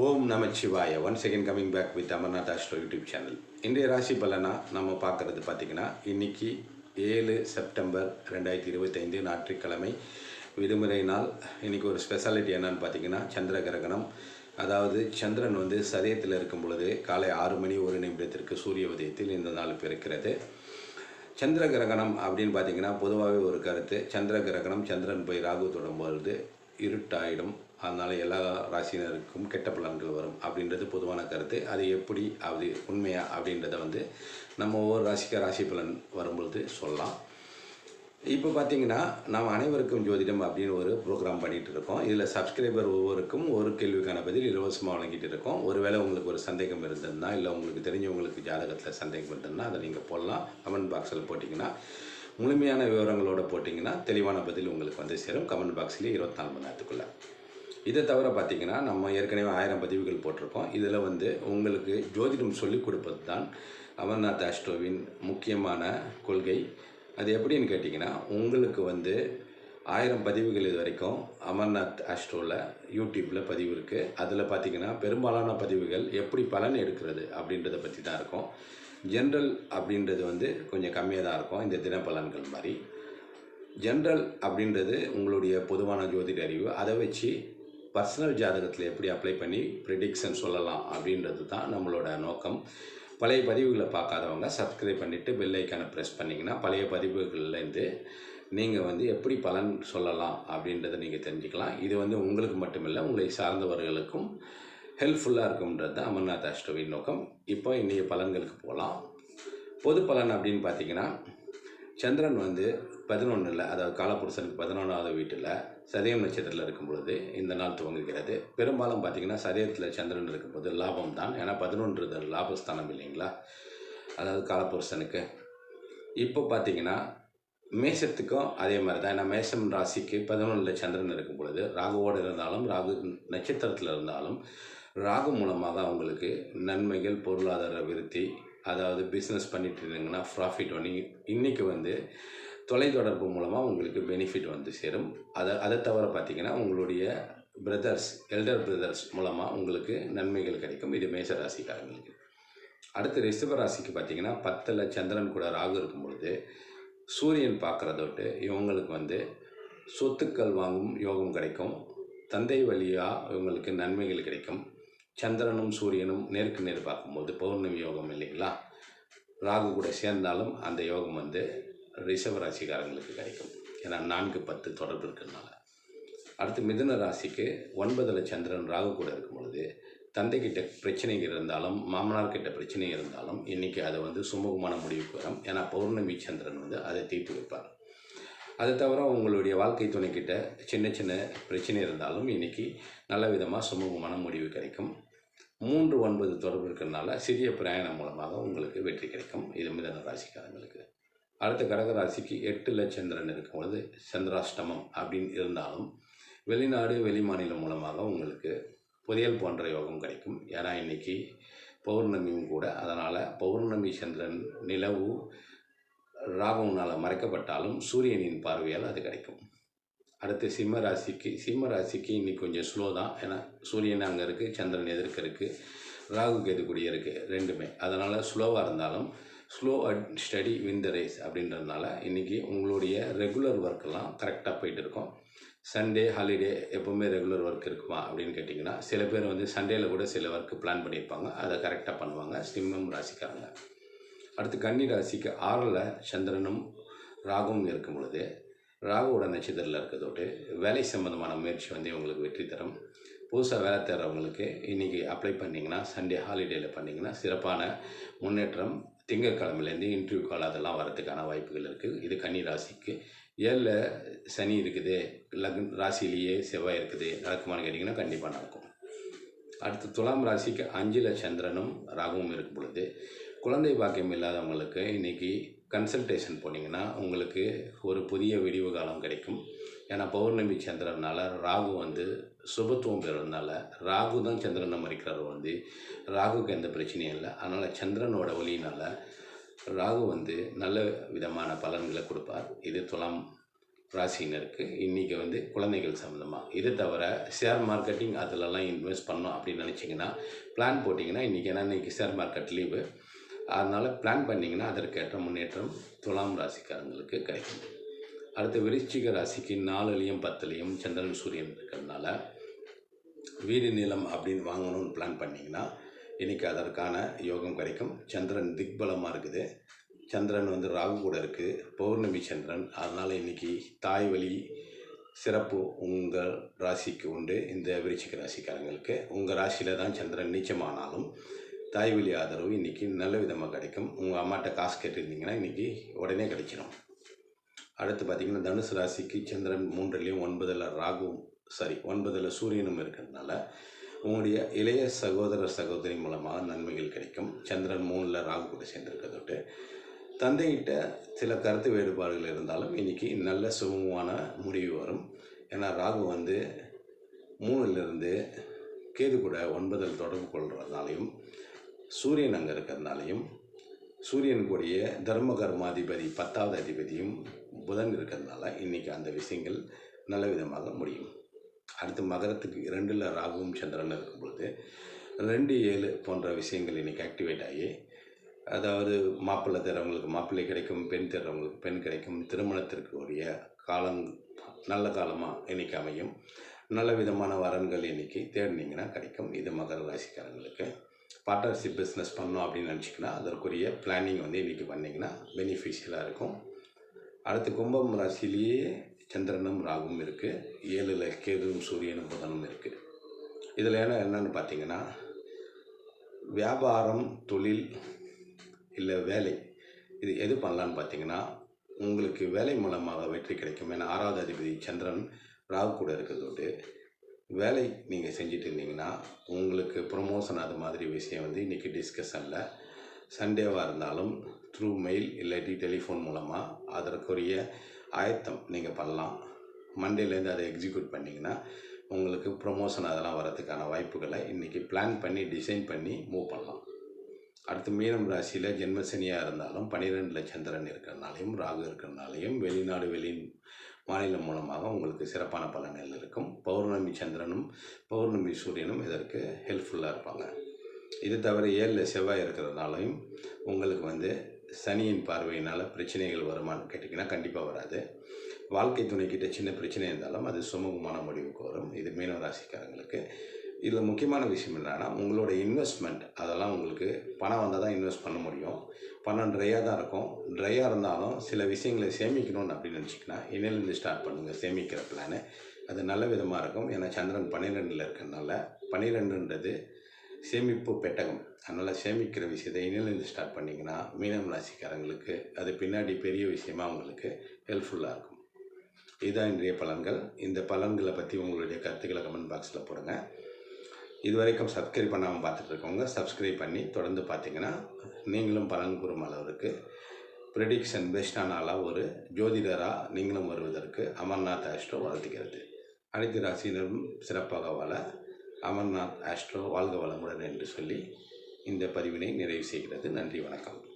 Om Namachivaya one second coming back with Amarnath astro YouTube channel இன்றைய ராசி பலனா நம்ம பார்க்குறது பார்த்திங்கன்னா இன்னைக்கு ஏழு செப்டம்பர் ரெண்டாயிரத்தி இருபத்தைந்து ஞாயிற்றுக்கிழமை விடுமுறை நாள். இன்றைக்கி ஒரு ஸ்பெஷாலிட்டி என்னன்னு பார்த்தீங்கன்னா சந்திர கிரகணம். அதாவது சந்திரன் வந்து சதயத்தில் இருக்கும் பொழுது காலை ஆறு மணி ஒரு நிமிடத்திற்கு சூரிய உதயத்தில் இந்த நாள் பிறக்கிறது. சந்திர கிரகணம் அப்படின்னு பார்த்தீங்கன்னா பொதுவாகவே ஒரு கருத்து. சந்திர கிரகணம் சந்திரன் போய் ராகு தொடும்பொழுது இருட்டாயிடும். அதனால் எல்லா ராசினருக்கும் கெட்ட பலன்கள் வரும் அப்படின்றது பொதுவான கருத்து. அது எப்படி அது உண்மையா அப்படின்றத வந்து நம்ம ஒவ்வொரு ராசிக்கு ராசி பலன் வரும்பொழுது சொல்லலாம். இப்போ பார்த்தீங்கன்னா நாம் அனைவருக்கும் ஜோதிடம் அப்படின்னு ஒரு ப்ரோக்ராம் பண்ணிகிட்டு இருக்கோம் இதில் சப்ஸ்கிரைபர் ஒவ்வொருக்கும் ஒரு கேள்விக்கான பதில் இலவசமாக வழங்கிட்டு இருக்கோம் ஒருவேளை உங்களுக்கு ஒரு சந்தேகம் இருந்ததுன்னா இல்லை உங்களுக்கு தெரிஞ்சவங்களுக்கு ஜாதகத்தில் சந்தேகம் இருந்ததுன்னா அதை நீங்கள் போடலாம். கமெண்ட் பாக்ஸில் போட்டிங்கன்னா முழுமையான விவரங்களோட போட்டிங்கன்னா தெளிவான பதில் உங்களுக்கு வந்து சேரும். கமெண்ட் பாக்ஸ்லேயே இருபத்தி நாலு மணி நேரத்துக்குள்ளே. இதை தவிர பார்த்திங்கன்னா நம்ம ஏற்கனவே ஆயிரம் பதிவுகள் போட்டிருக்கோம். இதில் வந்து உங்களுக்கு ஜோதிடம் சொல்லிக் கொடுப்பது தான் அமர்நாத் ஆஸ்ட்ரோவின் முக்கியமான கொள்கை. அது எப்படின்னு கேட்டிங்கன்னா உங்களுக்கு வந்து ஆயிரம் பதிவுகள் இது வரைக்கும் அமர்நாத் ஆஸ்ட்ரோவில் யூடியூப்பில் பதிவு இருக்குது அதில் பார்த்தீங்கன்னா பெரும்பாலான பதிவுகள் எப்படி பலன் எடுக்கிறது அப்படின்றத பற்றி தான் இருக்கும். ஜென்ரல் அப்படின்றது வந்து கொஞ்சம் கம்மியாக தான் இருக்கும் இந்த தினப்பலன்கள் மாதிரி. ஜென்ரல் அப்படின்றது உங்களுடைய பொதுவான ஜோதிட அறிவு. அதை வச்சு பர்சனல் ஜாதகத்தில் எப்படி அப்ளை பண்ணி ப்ரிடிக்ஷன் சொல்லலாம் அப்படின்றது தான் நம்மளோட நோக்கம். பழைய பதிவுகளை பார்க்காதவங்க சப்ஸ்கிரைப் பண்ணிவிட்டு பெல் ஐக்கானை ப்ரெஸ் பண்ணிங்கன்னா பழைய பதிவுகள்லேருந்து நீங்கள் வந்து எப்படி பலன் சொல்லலாம் அப்படின்றத நீங்கள் தெரிஞ்சுக்கலாம். இது வந்து உங்களுக்கு மட்டுமில்லை உங்களை சார்ந்தவர்களுக்கும் ஹெல்ப்ஃபுல்லாக இருக்கும்ன்றது தான் அமர்நாத் அஷ்டவின் நோக்கம். இப்போ இன்றைய பலன்களுக்கு போகலாம். பொது பலன் அப்படின்னு பார்த்தீங்கன்னா சந்திரன் வந்து பதினொன்றில் அதாவது காலப்புருஷனுக்கு பதினொன்றாவது வீட்டில் சதயம் நட்சத்திரத்தில் இருக்கும் பொழுது இந்த நாள் துவங்குகிறது. பெரும்பாலும் பார்த்திங்கன்னா சதயத்தில் சந்திரன் இருக்கும்போது லாபம் தான் ஏன்னா பதினொன்று லாபஸ்தானம் இல்லைங்களா? அதாவது காலப்புருஷனுக்கு இப்போ பார்த்தீங்கன்னா மேஷத்துக்கும் அதே மாதிரி தான் ஏன்னா மேஷம் ராசிக்கு பதினொன்றில் சந்திரன் இருக்கும் பொழுது ராகுவோடு இருந்தாலும் ராகு நட்சத்திரத்தில் இருந்தாலும் ராகு மூலமாக அவங்களுக்கு நன்மைகள் பொருளாதார விருத்தி அதாவது பிஸ்னஸ் பண்ணிட்டு இருந்தீங்கன்னா ப்ராஃபிட் பண்ணி இன்றைக்கி வந்து தொலைத்தொடர்பு மூலமாக உங்களுக்கு பெனிஃபிட் வந்து சேரும். அதை அதை தவிர பார்த்திங்கன்னா உங்களுடைய பிரதர்ஸ் எல்டர் பிரதர்ஸ் மூலமாக உங்களுக்கு நன்மைகள் கிடைக்கும். இது மேச ராசிக்காரங்களுக்கு. அடுத்து ரிஷப ராசிக்கு பார்த்திங்கன்னா பத்தில் சந்திரன் கூட ராகு இருக்கும் பொழுது சூரியன் பார்க்குறதோட்டு இவங்களுக்கு வந்து சொத்துக்கள் வாங்கும் யோகம் கிடைக்கும். தந்தை வழியாக இவங்களுக்கு நன்மைகள் கிடைக்கும். சந்திரனும் சூரியனும் நேருக்கு நேர் பார்க்கும்போது பௌர்ணமி யோகம் இல்லைங்களா? ராகு கூட சேர்ந்தாலும் அந்த யோகம் வந்து ரிஷப ராசிக்காரங்களுக்கு கிடைக்கும். ஏன்னா நான்கு பத்து தொடர்பு இருக்கிறதுனால. அடுத்து மிதுன ராசிக்கு ஒன்பதில் சந்திரன் ராகு கூட இருக்கும் பொழுது தந்தைக்கிட்ட பிரச்சனைகள் இருந்தாலும் மாமனார் கிட்ட பிரச்சனை இருந்தாலும் இன்றைக்கி அதை வந்து சுமூகமான முடிவுக்கு வரும். ஏன்னா பௌர்ணமி சந்திரன் வந்து அதை தீர்த்து வைப்பார். அது தவிர உங்களுடைய வாழ்க்கை துணைக்கிட்ட சின்ன சின்ன பிரச்சனை இருந்தாலும் இன்றைக்கி நல்ல விதமாக சுமூகமான முடிவு கிடைக்கும். மூன்று ஒன்பது தொடர்பு இருக்கிறதுனால சிறிய பிரயாணம் மூலமாக உங்களுக்கு வெற்றி கிடைக்கும். இது மிதன ராசிக்காரங்களுக்கு. அடுத்த கடக ராசிக்கு எட்டில் சந்திரன் இருக்கும் பொழுது சந்திராஷ்டமம் அப்படின்னு இருந்தாலும் வெளிநாடு வெளிமாநிலம் மூலமாக உங்களுக்கு புதையல் போன்ற யோகம் கிடைக்கும். ஏன்னா இன்றைக்கி பௌர்ணமியும் கூட அதனால் பௌர்ணமி சந்திரன் நிலவு ராகவனால் மறைக்கப்பட்டாலும் சூரியனின் பார்வையால் அது கிடைக்கும். அடுத்து சிம்ம ராசிக்கு சிம்ம ராசிக்கு இன்றைக்கி கொஞ்சம் ஸ்லோ தான். ஏன்னா சூரியன் அங்கே இருக்குது சந்திரன் எதிர்க்க இருக்குது ராகு கேது கூடிய இருக்குது ரெண்டுமே. அதனால் ஸ்லோவாக இருந்தாலும் slow and steady win the race அப்படின்றதுனால இன்றைக்கி உங்களுடைய ரெகுலர் ஒர்க்கெல்லாம் கரெக்டாக போயிட்டு இருக்கோம். சண்டே ஹாலிடே எப்போவுமே ரெகுலர் ஒர்க் இருக்குமா அப்படின்னு கேட்டிங்கன்னா சில பேர் வந்து சண்டேயில் கூட சில ஒர்க்கு பிளான் பண்ணியிருப்பாங்க. அதை கரெக்டாக பண்ணுவாங்க சிம்மம் ராசிக்காரங்க. அடுத்து கன்னி ராசிக்கு ஆறில் சந்திரனும் ராகுவும் இருக்கும் பொழுது ராகுவோட நட்சத்திரத்தில் இருக்கிறதோட்டு வேலை சம்மந்தமான முயற்சி வந்து இவங்களுக்கு வெற்றி தரும். புதுசாக வேலை தேடுறவங்களுக்கு இன்றைக்கி அப்ளை பண்ணிங்கன்னா சண்டே ஹாலிடேயில் பண்ணிங்கன்னா சிறப்பான முன்னேற்றம். திங்கட்கிழமையிலேருந்து இன்டர்வியூ கால் அதெல்லாம் வரதுக்கான வாய்ப்புகள் இருக்குது இது கன்னி ராசிக்கு. ஏழில் சனி இருக்குது. லக்ன ராசிலேயே செவ்வாய் இருக்குது. நடக்குமான்னு கேட்டிங்கன்னா கண்டிப்பாக நடக்கும். அடுத்து துலாம் ராசிக்கு அஞ்சில் சந்திரனும் ராகுவும் இருக்கும் பொழுது குழந்தை பாக்கியம் இல்லாதவங்களுக்கு இன்றைக்கி கன்சல்டேஷன் போனீங்கன்னா உங்களுக்கு ஒரு புதிய விடிவு காலம் கிடைக்கும். ஏன்னா பௌர்ணமி சந்திரனால் ராகு வந்து சுபத்துவம் பெறதுனால ராகு தான் சந்திரனை மறிக்கிறார் வந்து. ராகுக்கு எந்த பிரச்சனையும் இல்லை. அதனால் சந்திரனோட ஒளியினால் ராகு வந்து நல்ல விதமான பலன்களை கொடுப்பார். இது துலாம் ராசினருக்கு இன்றைக்கி வந்து குழந்தைகள் சம்மந்தமாக இது தவிர ஷேர் மார்க்கெட்டிங் அதிலலாம் இன்வெஸ்ட் பண்ணோம் அப்படின்னு நினச்சிங்கன்னா பிளான் போட்டிங்கன்னா இன்றைக்கி ஏன்னா இன்றைக்கி ஷேர் மார்க்கெட் லீவு அதனால் பிளான் பண்ணிங்கன்னா அதற்கேற்ற முன்னேற்றம் துலாம் ராசிக்காரங்களுக்கு கிடைக்கும். அடுத்து விருச்சிக ராசிக்கு நாலுலேயும் பத்துலேயும் சந்திரன் சூரியன் இருக்கிறதுனால வீடு நிலம் அப்படின்னு வாங்கணும்னு பிளான் பண்ணிங்கன்னா இன்றைக்கி அதற்கான யோகம் கிடைக்கும். சந்திரன் திக்பலமாக இருக்குது. சந்திரன் வந்து ராகு கூட இருக்குது பௌர்ணமி சந்திரன். அதனால் இன்றைக்கி தாய் வழி சிறப்பு உங்கள் ராசிக்கு உண்டு. இந்த விருச்சிக ராசிக்காரங்களுக்கு உங்கள் ராசியில் தான் சந்திரன் நீச்சமானாலும் தாய் வழி ஆதரவு இன்றைக்கி நல்ல விதமாக கிடைக்கும். உங்கள் அம்மாட்ட காசு கேட்டிருந்தீங்கன்னா இன்றைக்கி உடனே கிடைச்சிடும். அடுத்து பார்த்திங்கன்னா தனுசு ராசிக்கு சந்திரன் மூன்றுலேயும் ஒன்பதில் ராகுவும் சாரி ஒன்பதில் சூரியனும் இருக்கிறதுனால உங்களுடைய இளைய சகோதர சகோதரி மூலமாக நன்மைகள் கிடைக்கும். சந்திரன் மூணில் ராகு கூட சேர்ந்துருக்கிறதோட்டு தந்தைகிட்ட சில கருத்து வேறுபாடுகள் இருந்தாலும் இன்றைக்கி நல்ல சுமூகமான முடிவு வரும். ஏன்னா ராகு வந்து மூணுலேருந்து கேது கூட ஒன்பதில் தொடர்பு கொள்கிறதுனாலையும் சூரியன் அங்கே இருக்கிறதுனாலையும் சூரியன் கூடிய தர்ம கர்மாதிபதி பத்தாவது அதிபதியும் புதன் இருக்கிறதுனால இன்றைக்கி அந்த விஷயங்கள் நல்ல விதமாக முடியும். அடுத்து மகரத்துக்கு ரெண்டில் ராகுவும் சந்திரன் இருக்கும்பொழுது ரெண்டு ஏழு போன்ற விஷயங்கள் இன்றைக்கி ஆக்டிவேட் ஆகி அதாவது மாப்பிள்ளை தேர்றவங்களுக்கு மாப்பிள்ளை கிடைக்கும் பெண் தேர்றவங்களுக்கு பெண் கிடைக்கும் திருமணத்திற்கு உரிய காலம் நல்ல காலமாக இன்றைக்கி அமையும். நல்ல விதமான வரன்கள் இன்றைக்கி தேடினீங்கன்னா கிடைக்கும். இது மகர ராசிக்காரங்களுக்கு. பார்ட்னர்ஷிப் பிஸ்னஸ் பண்ணோம் அப்படின்னு நினச்சிங்கன்னா அதற்குரிய பிளானிங் வந்து இன்றைக்கி பண்ணிங்கன்னா பெனிஃபிஷியலாக இருக்கும். அடுத்து கும்பம் ராசிலேயே சந்திரனும் ராகும் இருக்குது ஏழில் கேதுவும் சூரியனும் புதனும் இருக்குது இதில் என்ன என்னென்னு பார்த்தீங்கன்னா வியாபாரம் தொழில் இல்லை வேலை இது எது பண்ணலான்னு பார்த்தீங்கன்னா உங்களுக்கு வேலை மூலமாக வெற்றி கிடைக்கும். ஏன்னா ஆறாவது அதிபதி சந்திரன் ராகு கூட இருக்கிறதோடு வேலை நீங்கள் செஞ்சுட்டு இருந்தீங்கன்னா உங்களுக்கு ப்ரொமோஷன் அது மாதிரி விஷயம் வந்து இன்றைக்கி டிஸ்கஷனில் சண்டேவாக இருந்தாலும் த்ரூ மெயில் இல்லாட்டி டெலிஃபோன் மூலமாக அதற்குரிய ஆயத்தம் நீங்கள் பண்ணலாம். மண்டேலேருந்து அதை எக்ஸிக்யூட் பண்ணிங்கன்னா உங்களுக்கு ப்ரொமோஷன் அதெல்லாம் வரதுக்கான வாய்ப்புகளை இன்றைக்கி பிளான் பண்ணி டிசைன் பண்ணி மூவ் பண்ணலாம். அடுத்து மீனம் ராசியில் ஜென்மசனியாக இருந்தாலும் பன்னிரெண்டில் சந்திரன் இருக்கிறனாலையும் ராகு இருக்கிறனாலையும் வெளிநாடு வெளி மாநிலம் மூலமாக உங்களுக்கு சிறப்பான பலன்கள் இருக்கும். பௌர்ணமி சந்திரனும் பௌர்ணமி சூரியனும் இதற்கு ஹெல்ப்ஃபுல்லாக இருப்பாங்க. இது தவிர ஏழில் செவ்வாய் இருக்கிறதுனாலையும் உங்களுக்கு வந்து சனியின் பார்வையினால் பிரச்சனைகள் வருமானு கேட்டிங்கன்னா கண்டிப்பாக வராது. வாழ்க்கை துணைக்கிட்ட சின்ன பிரச்சனை இருந்தாலும் அது சுமூகமான முடிவுக்கு வரும் இது மீனவராசிக்காரங்களுக்கு இதில் முக்கியமான விஷயம் என்னென்னா உங்களோட இன்வெஸ்ட்மெண்ட் அதெல்லாம் உங்களுக்கு பணம் வந்தால் தான் இன்வெஸ்ட் பண்ண முடியும். பணம் ட்ரையாக தான் இருக்கும். ட்ரையாக இருந்தாலும் சில விஷயங்களை சேமிக்கணும்னு அப்படின்னு நினச்சிங்கன்னா இன்னிலேருந்து ஸ்டார்ட் பண்ணுங்கள் சேமிக்கிற பிளானு அது நல்ல விதமாக இருக்கும். ஏன்னா சந்திரன் பன்னிரெண்டில் இருக்கிறதுனால பன்னிரெண்டுன்றது சேமிப்பு பெட்டகம். அதனால் சேமிக்கிற விஷயத்தை இன்னிலேருந்து ஸ்டார்ட் பண்ணிங்கன்னா மீனம் ராசிக்காரங்களுக்கு அது பின்னாடி பெரிய விஷயமா உங்களுக்கு ஹெல்ப்ஃபுல்லாக இருக்கும். இதுதான் இன்றைய பலன்கள். இந்த பலன்களை பற்றி உங்களுடைய கருத்துக்களை கமெண்ட் பாக்ஸில் போடுங்க. இது வரைக்கும் சப்ஸ்கிரைப் பண்ணாமல் பார்த்துட்டு இருக்கவங்க சப்ஸ்கிரைப் பண்ணி தொடர்ந்து பார்த்தீங்கன்னா நீங்களும் பலன் கூறும் அளவிற்கு ப்ரெடிக்ஷன் பெஸ்டான ஆளாக ஒரு ஜோதிடராக நீங்களும் வருவதற்கு அமர்நாத் ஆஸ்ட்ரோ வாழ்த்துகிறது. அனைத்து ராசியினரும் சிறப்பாக வாழ அமர்நாத் ஆஸ்ட்ரோ வாழ்க வளமுடன் என்று சொல்லி இந்த பதிவினை நிறைவு செய்கிறது. நன்றி வணக்கம்.